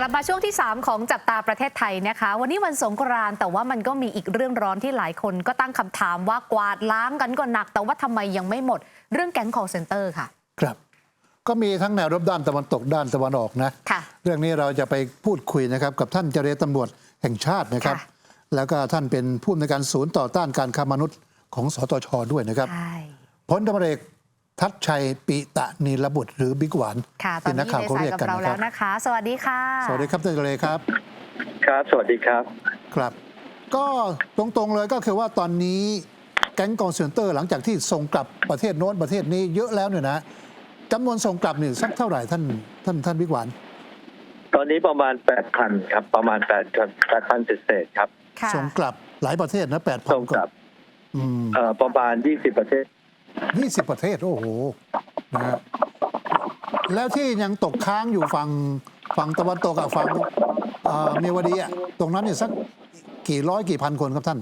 กลับมาช่วงที่ 3 ของจับตาประเทศไทยนะคะ วันนี้วันสงกรานต์แต่ว่ามันก็มีอีกเรื่องร้อนที่หลายคนก็ตั้งคำถามว่ากวาดล้างกันก็หนัก แต่ว่าทำไมยังไม่หมด เรื่องแก๊ง call center ค่ะ ครับ ก็มีทั้งแนวรบด้านตะวันตกด้านตะวันออกนะ ค่ะเรื่องนี้เราจะไปพูดคุยนะครับ กับท่านเจรตำรวจแห่งชาตินะครับ ค่ะ แล้วก็ท่านเป็นผู้อำนวยการศูนย์ต่อต้านการค้ามนุษย์ของสตชด้วยนะครับ ใช่ พลตำรวจเอก ทัศชัยปิตะนีรบุตรหรือบิ๊กหวานค่ะตอนที่นันี้กข่าวในเขาสายเรียกกับกันเรานะคแล้รับวนะคะ สวัสดีค่ะ สวัสดีครับท่านเจรครับ ครับ สวัสดีครับ ครับ ก็ตรงๆเลยก็คือว่าตอนนี้แก๊งกองเซนเตอร์หลังจากที่ส่งกลับประเทศโน้นประเทศนี้เยอะแล้วเนี่ยนะจำนวนส่งกลับนี่สักเท่าไหร่ท่านท่านท่านบิ๊กหวาน ตอนนี้ประมาณ8,000ครับ ประมาณ8,000 8,000เศษๆครับค่ะส่งกลับหลายประเทศนะแปดพันส่งกลับอืมเอ่อประมาณ20ประเทศ ยี่สิบประเทศ โอ้โหนะฮะแล้วที่ยังตกค้างอยู่ฝั่งฝั่งตะวันตกกับฝั่งเอ่อเมียวดีอะตรงนั้นเนี่ยสักกี่ร้อยกี่พันคนครับท่าน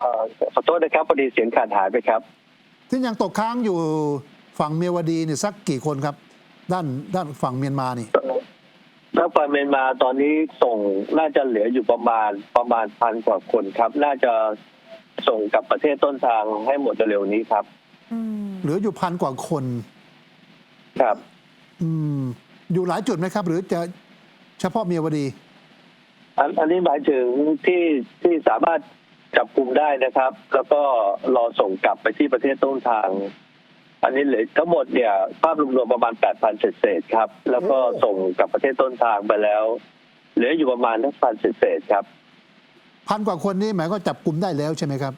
เอ่อขอโทษนะครับพอดีเสียงขาดหายไปครับ ที่ยังตกค้างอยู่ฝั่งเมียวดีเนี่ยสักกี่คนครับ ด้านด้านฝั่งเมียนมานี่ นักปราเมียนมาตอนนี้ส่งน่าจะเหลืออยู่ประมาณประมาณพันกว่าคนครับ น่าจะ ส่งกลับประเทศต้นทางให้หมดเร็วๆนี้ครับ อืมเหลืออยู่พันกว่าคน ครับ อืม อยู่หลายจุดไหมครับ หรือจะเฉพาะเมียวดี อันอันนี้หมายถึงที่ที่สามารถจับกลุ่มได้นะครับ แล้วก็รอส่งกลับไปที่ประเทศต้นทาง อันนี้เหลือทั้งหมดเนี่ยภาพรวมๆประมาณ 8,000เศษๆครับ แล้วก็ส่งกลับประเทศต้นทางไปแล้ว เหลืออยู่ประมาณทั้งพันเศษๆครับ พันกว่าคนนี้หมายก็จับกลุ่มได้แล้วใช่ไหมครับ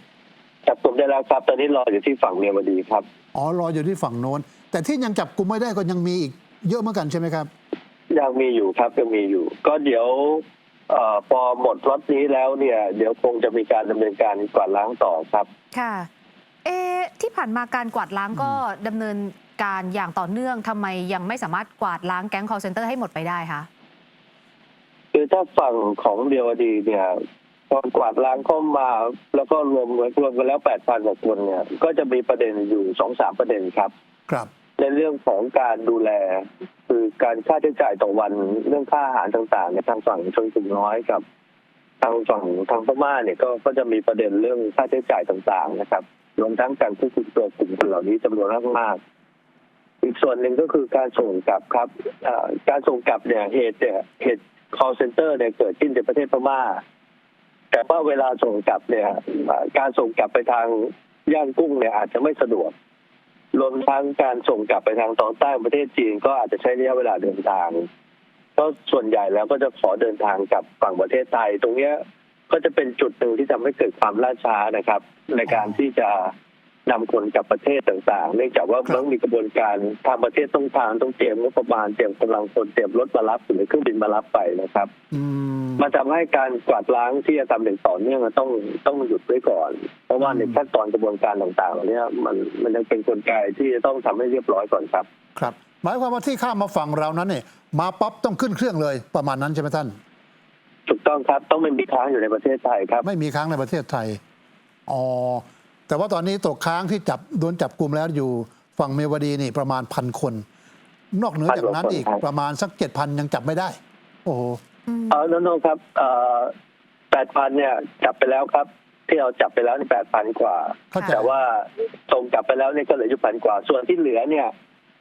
จับกลุ่มได้แล้วครับ ตอนนี้รออยู่ที่ฝั่งเมียวดีครับ อ๋อ รออยู่ที่ฝั่งโน้น แต่ที่ยังจับกลุ่มไม่ได้ก็ยังมีอีกเยอะเหมือนกันใช่ไหมครับ ยังมีอยู่ครับยังมีอยู่ ก็เดี๋ยวเอ่อพอหมดรถนี้แล้วเนี่ย เดี๋ยวคงจะมีการดำเนินการกวาดล้างต่อครับ ค่ะ เอะที่ผ่านมาการกวาดล้างก็ดำเนินการอย่างต่อเนื่องทำไมยังไม่สามารถกวาดล้างแก๊ง call center ให้หมดไปได้คะคือถ้าฝั่งของเดียวดีเนี่ย ตอนกวาดล้างเข้ามา แล้วก็รวมรวมกันแล้วแปดพันกว่าคนเนี่ย ก็จะมีประเด็นอยู่สองสามประเด็นครับ ครับ ในเรื่องของการดูแล คือการค่าใช้จ่ายต่อวันเรื่องค่าอาหารต่างๆในยทางฝั่งชนกลุ่มน้อยกับ ทางฝั่งทางพม่าเนี่ยก็ก็จะมีประเด็นเรื่องค่าใช้จ่ายต่างๆนะครับรวมทั้งการควบคุมตัวกลุ่มคนเหล่านี้จำนวนมากๆอีกส่วนหนึ่งก็คือการส่งกลับครับเอ่อการส่งกลับเนี่ยเหตุเนี่ยเหตุ call center เนี่ยเกิดขึ้นในประเทศพม่า แต่ว่าเวลาส่งกลับเนี่ยการส่งกลับไปทางย่างกุ้งเนี่ยอาจจะไม่สะดวก รวมทั้งการส่งกลับไปทางตอนใต้ประเทศจีนก็อาจจะใช้ระยะเวลาเดินทาง ก็ส่วนใหญ่แล้วก็จะขอเดินทางกลับฝั่งประเทศไทย ตรงเนี้ยก็จะเป็นจุดหนึ่งที่ทำให้เกิดความล่าช้านะครับ ในการที่จะ นำคนกลับประเทศต่างๆ เนื่องจากว่าครับต้องมีกระบวนการทางประเทศต้องทางต้องเตรียมงบประมาณเตรียมกำลังคนเตรียมรถมารับหรือเครื่องบินมารับไปนะครับอืมมันทำให้การกวาดล้างที่จะทำอย่างต่อเนื่องต้องต้องหยุดไว้ก่อน เพราะว่าในอืมขั้นตอนกระบวนการต่างๆเหล่านี้มันมันยังเป็นกลไกที่จะต้องทำให้เรียบร้อยก่อนครับ ครับ หมายความว่าที่ข้ามมาฝั่งเรานั้นเนี่ยมาปั๊บต้องขึ้นเครื่องเลยประมาณนั้นใช่ไหมท่านถูกต้องครับต้องไม่มีค้างอยู่ในประเทศไทยครับ ไม่มีค้างในประเทศไทยอ๋อ แต่ว่าตอนนี้ตกค้างที่จับโดนจับกลุ่มแล้วอยู่ฝั่งเมียวดีนี่ประมาณพันคน นอกเหนือจากนั้นอีกพันกว่าคนครับประมาณสักเจ็ดพันยังจับไม่ได้ โอ้โหเออโน้นๆครับแปดพันเนี่ยจับไปแล้วครับ ที่เราจับไปแล้วนี่แปดพันกว่าเข้าใจแต่ว่าส่งกลับไปแล้วเนี่ยก็เหลืออยู่พันกว่า ส่วนที่เหลือเนี่ย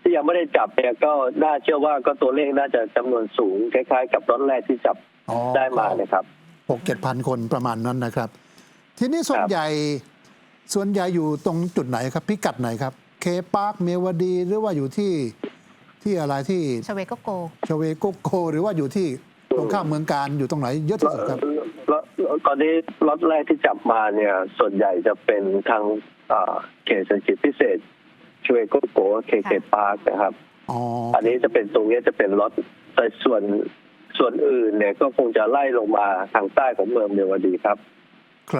ที่ยังไม่ได้จับเนี่ยก็น่าเชื่อว่าก็ตัวเลขน่าจะจำนวนสูงคล้ายๆ กับรถแรกที่จับอ๋อได้มานะครับหกเจ็ดพันคนประมาณนั้นนะครับ ทีนี้ส่วนครับใหญ่ ส่วนใหญ่อยู่ตรงจุดไหนครับ พิกัดไหนครับ เคปาร์คเมียวดีหรือว่าอยู่ที่ที่อะไรที่ชเวโกโกชเวโกโก หรือว่าอยู่ที่ตรงข้ามเมืองการอยู่ตรงไหนเยอะที่สุดครับแล้วตอนนี้รถแรกที่จับมาเนี่ย ส่วนใหญ่จะเป็นทางเอ่อเขตเศรษฐกิจพิเศษช่วยโกโกเคเคปาร์คนะครับอ๋ออันนี้จะเป็นตรงนี้จะเป็นรถแต่ส่วนส่วนอื่นเนี่ยก็คงจะไล่ลงมาทางใต้ของเมืองเมียวดีครับครับ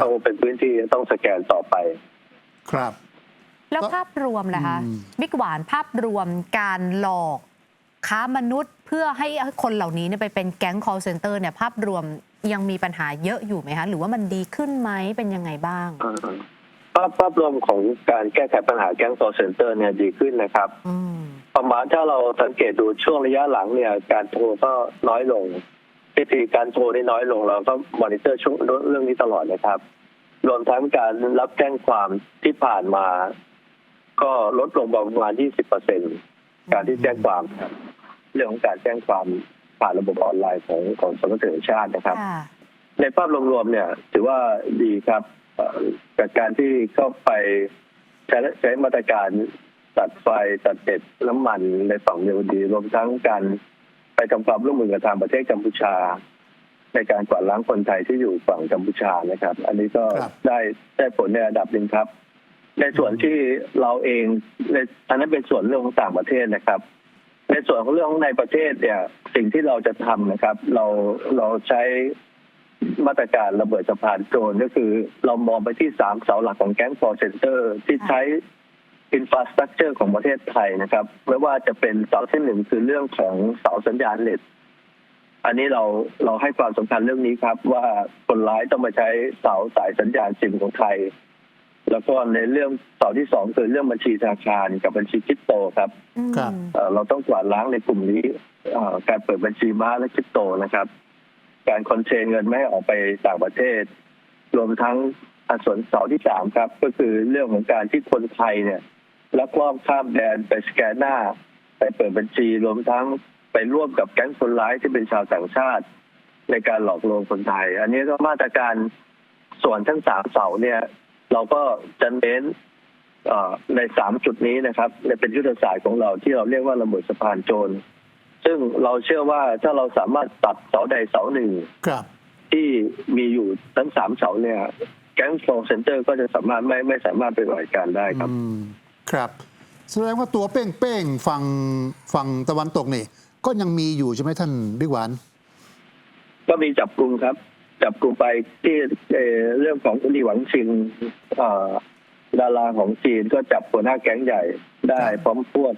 ต้องเป็นพื้นที่ที่ต้องสแกนต่อไป ครับ แล้วก็ภาพรวมล่ะคะอืมบิ๊กหวานภาพรวมการหลอกค้ามนุษย์เพื่อให้คนเหล่านี้เนี่ยไปเป็นแก๊ง call center เนี่ยภาพรวมยังมีปัญหาเยอะอยู่ไหมคะ หรือว่ามันดีขึ้นไหมเป็นยังไงบ้างภาพภาพรวมของการแก้ไขปัญหาแก๊งโซเซนเตอร์เนี่ยดีขึ้นนะครับอืมประมาณถ้าเราสังเกตดูช่วงระยะหลังเนี่ย การโทรก็น้อยลง วิธีการโทรนี่น้อยลงเราก็มอนิเตอร์ช่วงเรื่องนี้ตลอดนะครับ รวมทั้งการรับแจ้งความที่ผ่านมา ก็ลดลงประมาณ20เปอร์เซ็นการที่แจ้งความครับ เรื่องของการแจ้งความผ่านระบบออนไลน์ของของสำนักงานตำรวจแห่งชาตินะครับค่ะในภาพรวมๆเนี่ย ถือว่าดีครับเอ่อจากการที่เข้าไปใช้ใช้มาตรการตัดไฟตัดเด็ดน้ำมันในฝั่งเมียวดี รวมทั้งการ ไปทำความร่วมมือกับทางประเทศกัมพูชา ในการกวาดล้างคนไทยที่อยู่ฝั่งกัมพูชานะครับ อันนี้ก็ครับได้ได้ผลในระดับหนึ่งครับ ในส่วนที่เราเองในอันนั้นเป็นส่วนเรื่องของต่างประเทศนะครับ ในส่วนของเรื่องของในประเทศเนี่ย สิ่งที่เราจะทำนะครับ เราเราใช้มาตรการระเบิดสะพานโจรก็คือ เรามองไปที่สามเสาหลักของแก๊งฟอร์เซนเตอร์ที่ใช้ อินฟ a สตรักเจอร์ของประเทศไทยนะครับไม่ว่าจะเป็นเสาที่หนึ่งคือเรื่องของเสาสัญญาณเน็ตอันนี้เราเราให้ความสำคัญเรื่องนี้ครับ ว่าคนร้ายต้องมาใช้เสาสายสัญญาณซิมของไทย แล้วก็ในเรื่องเสาที่สองคือเรื่องบัญชีธนาคารกับบัญชีคริปโตครับอืมครับเอ่อเราต้องกวาดล้างในกลุ่มนี้เอ่อการเปิดบัญชีม้าและคริปโตนะครับ การคอนเทนเงินไม่ให้ออกไปต่างประเทศ รวมทั้งอันส่วนเสาที่สามครับ ก็คือเรื่องของการที่คนไทยเนี่ย ลักลอบข้ามแดนไปสแกนหน้า ไปเปิดบัญชีรวมทั้งไปร่วมกับแก๊งคนร้ายที่เป็นชาวต่างชาติ ในการหลอกลวงคนไทย อันนี้ก็มาตรการส่วนทั้งสามเสาเนี่ย เราก็จะเน้นเอ่อในสามจุดนี้นะครับเนี่ยเป็นยุทธศาสตร์ของเราที่เราเรียกว่าระเบิดสะพานโจรซึ่งเราเชื่อว่าถ้าเราสามารถตัดเสาใดเสาหนึ่งครับที่มีอยู่ทั้งสามเสาเนี่ย แก๊งฟองเซ็นเตอร์ก็จะสามารถไม่ไม่สามารถไปบริการได้ครับอืม ครับ แสดงว่าตัวเป้งเป้งๆฝั่งฝั่งตะวันตกนี่ ก็ยังมีอยู่ใช่ไหมท่านบิ๊กหวาน ก็มีจับกลุ่มครับ จับกลุ่มไปที่เอ่อเรื่องของอุลีหวังชิงเอ่อดาราของจีนก็จับหัวหน้าแก๊งใหญ่ได้ครับพร้อมพวก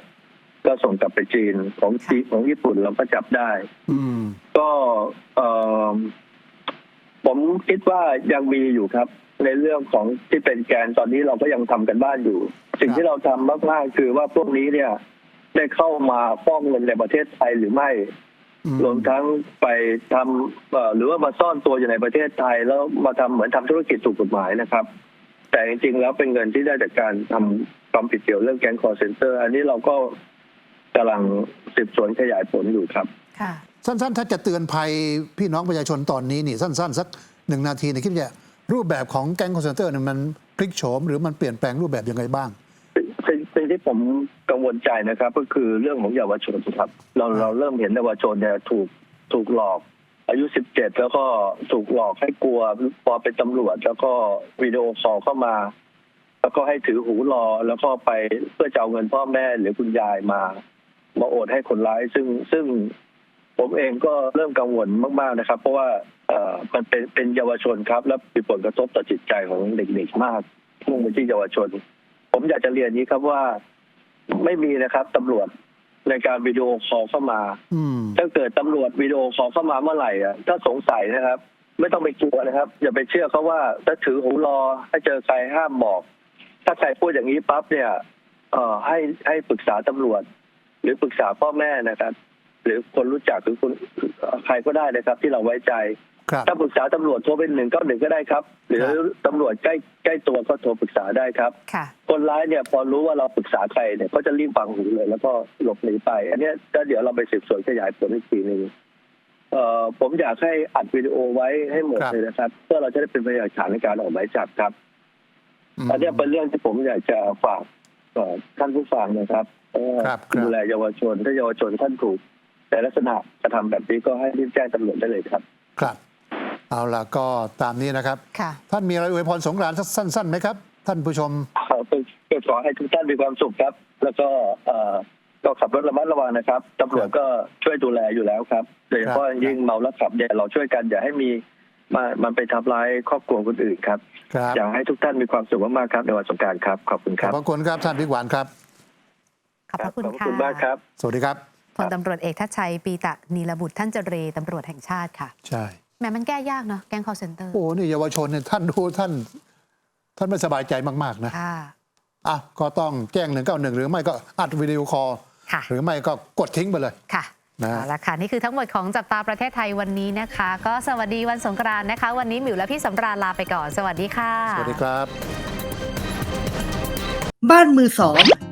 ก็ส่งกลับไปจีนของจีนของญี่ปุ่นเราก็จับได้ อืมก็เอ่อ ผมคิดว่ายังมีอยู่ครับ ในเรื่องของที่เป็นแกนตอนนี้เราก็ยังทำกันบ้านอยู่ สิ่งครับที่เราทำมากๆคือว่าพวกนี้เนี่ย ได้เข้ามาฟ้องเงินในประเทศไทยหรือไม่อืมรวมทั้งไปทำเอ่อหรือว่ามาซ่อนตัวอยู่ในประเทศไทย แล้วมาทำเหมือนทำธุรกิจถูกกฎหมายนะครับ แต่จริงๆแล้วเป็นเงินที่ได้จากการทำความผิดเกี่ยวเรื่องแก๊งคอร์เซนเตอร์ อันนี้เราก็กำลังสืบสวนขยายผลอยู่ครับ ค่ะ สั้นๆ ถ้าจะเตือนภัยพี่น้องประชาชนตอนนี้นี่สั้นๆ สักหนึ่งนาทีเนี่ยคิดว่ารูปแบบของแก๊งคอนเซนเตอร์เนี่ยมันพลิกโฉมหรือมันเปลี่ยนแปลงรูปแบบยังไงบ้างสิ่งสิ่งที่ผมกังวลใจนะครับ ก็คือเรื่องของเยาวชนครับ เราเราเริ่มเห็นเยาวชนเนี่ยถูกถูกหลอก อายุ 17 แล้วก็ถูกหลอกให้กลัวพอเป็นตำรวจ แล้วก็วิดีโอคอลเข้ามา แล้วก็ให้ถือหูรอแล้วก็ไปเพื่อจะเอาเงินพ่อแม่หรือคุณยายมา มาโอนให้คนร้ายซึ่งซึ่ง ผมเองก็เริ่มกังวลมาก ๆนะครับ เพราะว่าเอ่อมันเป็นเป็นเยาวชนครับ และมีผลกระทบต่อจิตใจของเด็กๆมากมุ่งไปที่เยาวชน ผมอยากจะเรียนนี้ครับว่าไม่มีนะครับตำรวจในการวิดีโอคอลเข้ามาอืมถ้าเกิดตำรวจวิดีโอคอลเข้ามาเมื่อไหร่อะถ้าสงสัยนะครับ ไม่ต้องไปกลัวนะครับ อย่าไปเชื่อเขาว่าถ้าถือหูรอถ้าเจอใครห้ามบอก ถ้าใครพูดอย่างนี้ปั๊บเนี่ย เอ่อให้ให้ปรึกษาตำรวจ หรือปรึกษาพ่อแม่นะครับ หรือคนรู้จักหรือคนใครก็ได้นะครับ ที่เราไว้ใจ ครับ ถ้าปรึกษาตำรวจโทรเป็นหนึ่งเก้าหนึ่งก็ได้ครับ หรือครับตำรวจใกล้ใกล้ตัวก็โทรปรึกษาได้ครับ ค่ะ คนร้ายเนี่ยพอรู้ว่าเราปรึกษาใครเนี่ยก็จะรีบฟังหูเลย แล้วก็หลบหนีไป อันเนี้ยก็เดี๋ยวเราไปสืบสวนขยายผลอีกทีหนึ่งเอ่อผมอยากให้อัดวิดีโอไว้ให้หมดครับ เลยนะครับ เพื่อเราจะได้เป็นพยานหลักฐานในการออกหมายจับครับ ม อันเนี้ยเป็นเรื่องที่ผมอยากจะฝากเอ่อท่านผู้ฟังนะครับเอ่อครับครับ ดูแลเยาวชนถ้าเยาวชนท่านถูก แต่ลักษณะกระทำแบบนี้ก็ให้รีบแจ้งตำรวจได้เลยครับ ครับ เอาล่ะก็ตามนี้นะครับ ค่ะ ท่านมีอะไรอวยพรสงกรานต์สักสั้นๆไหมครับ ท่านผู้ชมขอก็ขอให้ทุกท่านมีความสุขครับ แล้วก็เอ่อก็ขับรถระมัดระวังนะครับตำรวจก็ช่วยดูแลอยู่แล้วครับโดยเฉพาะยิ่งเมาแล้วขับเนี่ยเราช่วยกันอย่าให้มีมามันไปทำร้ายครอบครัวคนอื่นครับครับ อยากให้ทุกท่านมีความสุขมากๆครับในวันสงกรารครับขอบคุณขคอบรับพระคุณครับท่านบิ๊กหวานครับ ขอบพระคุณขอบค่ะ คุณมากครับ สวัสดีครับ พลตำรวจเอกทัชชัยปีตะนีรบุตรท่านเจรตำรวจแห่งชาติค่ะ ใช่แหมมันแก้ยากเนาะแก๊ง call center โอ้นี่เยาวชนเนี่ยท่านดูท่าน ท่านไม่สบายใจมาก ๆ นะค่ะ อะก็ต้องแจ้งหนึ่งเก้าหนึ่งหรือไม่ก็อัดวิดีโอคอลค่ะ หรือไม่ก็กดทิ้งไปเลย ค่ะนะเอาละค่ะ นี่คือทั้งหมดของจับตาประเทศไทยวันนี้นะคะ ก็สวัสดีวันสงกรานต์นะคะ วันนี้หมิวและพี่สำราญลาไปก่อน สวัสดีค่ะ สวัสดีครับ บ้านมือสอง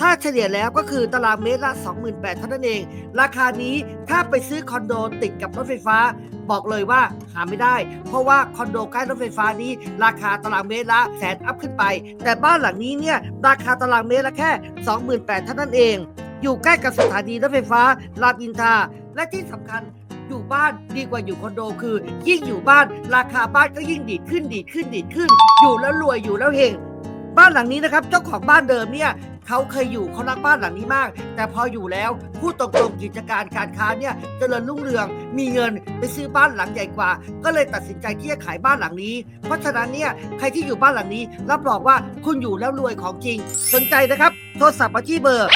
ถ้าเฉลี่ยแล้วก็คือตารางเมตรละ 28,000เท่านั้นเอง ราคานี้ถ้าไปซื้อคอนโดติดกับรถไฟฟ้า บอกเลยว่าหาไม่ได้ เพราะว่าคอนโดใกล้รถไฟฟ้านี้ ราคาตารางเมตรละแสนอัพขึ้นไป แต่บ้านหลังนี้เนี่ยราคาตารางเมตรละแค่ 28,000เท่านั้นเอง อยู่ใกล้กับสถานีรถไฟฟ้ารามอินทาและที่สำคัญอยู่บ้านดีกว่าอยู่คอนโดคือ ยิ่งอยู่บ้าน ราคาบ้านก็ยิ่งดีขึ้นดีขึ้นดีขึ้น อยู่แล้วรวยอยู่แล้วเฮง บ้านหลังนี้นะครับเจ้าของบ้านเดิมเนี่ยเขาเคยอยู่เขารักบ้านหลังนี้มาก แต่พออยู่แล้วพูดตรงๆกิจการการค้าเนี่ยเจริญรุ่งเรือง มีเงินไปซื้อบ้านหลังใหญ่กว่า ก็เลยตัดสินใจที่จะขายบ้านหลังนี้ เพราะฉะนั้นเนี่ยใครที่อยู่บ้านหลังนี้ รับรองว่าคุณอยู่แล้วรวยของจริง สนใจนะครับ โทรศัพท์มาที่เบอร์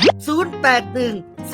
081